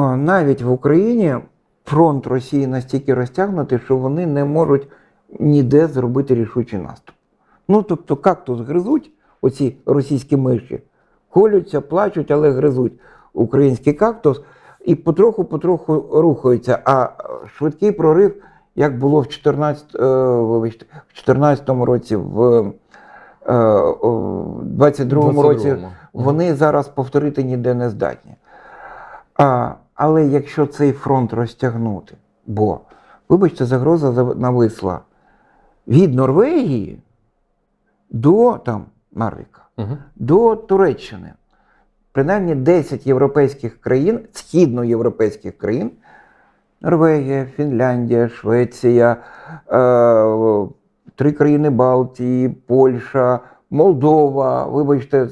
навіть в Україні фронт Росії настільки розтягнутий, що вони не можуть ніде зробити рішучий наступ. Ну, тобто, кактус гризуть, оці російські миші, колються, плачуть, але гризуть український кактус і потроху-потроху рухаються. А швидкий прорив, як було в 14, е, вибачте, в 14 році, в е, о, 22 році, вони зараз повторити ніде не здатні. А, але якщо цей фронт розтягнути, бо, вибачте, загроза нависла від Норвегії до там, Нарвіка, Мгм. до Туреччини. Принаймні 10 європейських країн, східноєвропейських країн, Норвегія, Фінляндія, Швеція, е, три країни Балтії, Польща, Молдова, вибачте,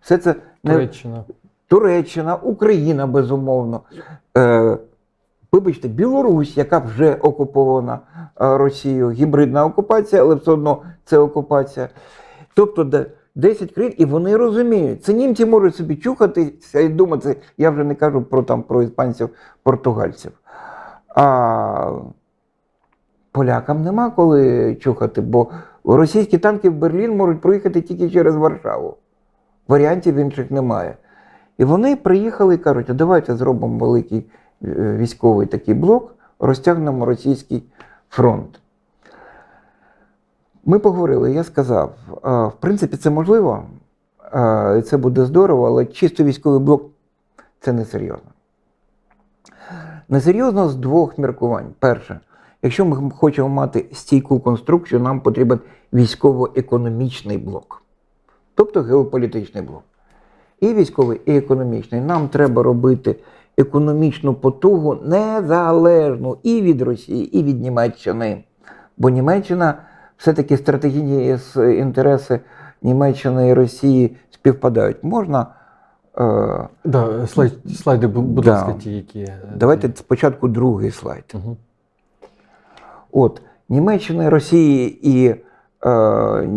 все це Туреччина. Туреччина, Україна, безумовно. Е, вибачте, Білорусь, яка вже окупована е, Росією, гібридна окупація, але все одно це окупація. Тобто де 10 країн, і вони розуміють, це німці можуть собі чухатися і думати, я вже не кажу про, там, про іспанців, португальців. А полякам нема коли чухати, бо російські танки в Берлін можуть проїхати тільки через Варшаву. Варіантів інших немає. І вони приїхали і кажуть, а давайте зробимо великий е, військовий такий блок, розтягнемо російський фронт. Ми поговорили, я сказав, в принципі, це можливо, це буде здорово, але чисто військовий блок це несерйозно. Несерйозно з двох міркувань. Перше, якщо ми хочемо мати стійку конструкцію, нам потрібен військово-економічний блок, тобто геополітичний блок. І військовий, і економічний. Нам треба робити економічну потугу незалежну і від Росії, і від Німеччини. Бо Німеччина все-таки стратегічні інтереси Німеччини і Росії співпадають. Можна. Е, Да, слайд, слайди, бу- будь Да. ласка, ті, які. е, давайте спочатку другий слайд. Мгм. От Німеччини, Росії і е,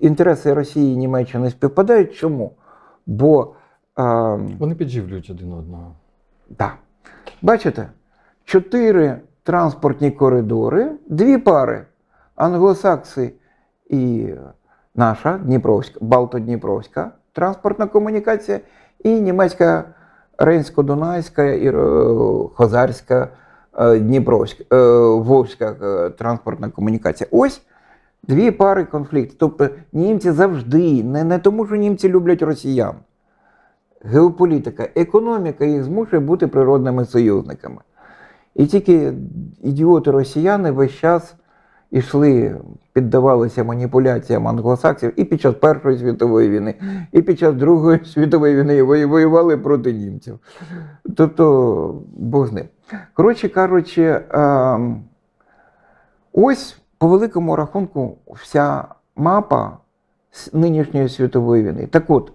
інтереси Росії і Німеччини співпадають. Чому? Бо е, Вони підживлюють один одного. Да. Бачите, чотири транспортні коридори, дві пари англосакси і наша Дніпровська, Балто-Дніпровська транспортна комунікація, і німецька Рейнсько-Дунайська і е, Хозарська е, Дніпровська, е, Вовська транспортна комунікація. Ось дві пари конфліктів. Тобто німці завжди, не, не тому, що німці люблять росіян геополітика, економіка їх змушує бути природними союзниками. І тільки ідіоти росіяни весь час ішли, піддавалися маніпуляціям англосаксів і під час Першої світової війни, і під час Другої світової війни воювали проти німців. Тобто, Бог з ним. Коротше кажучи, ем, ось по великому рахунку вся мапа нинішньої світової війни. Так от,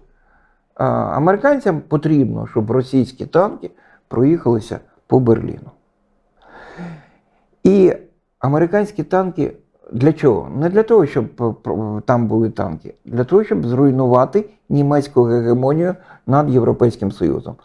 американцям потрібно, щоб російські танки проїхалися по Берліну. І американські танки для чого? Не для того, щоб там були танки, для того, щоб зруйнувати німецьку гегемонію над Європейським Союзом.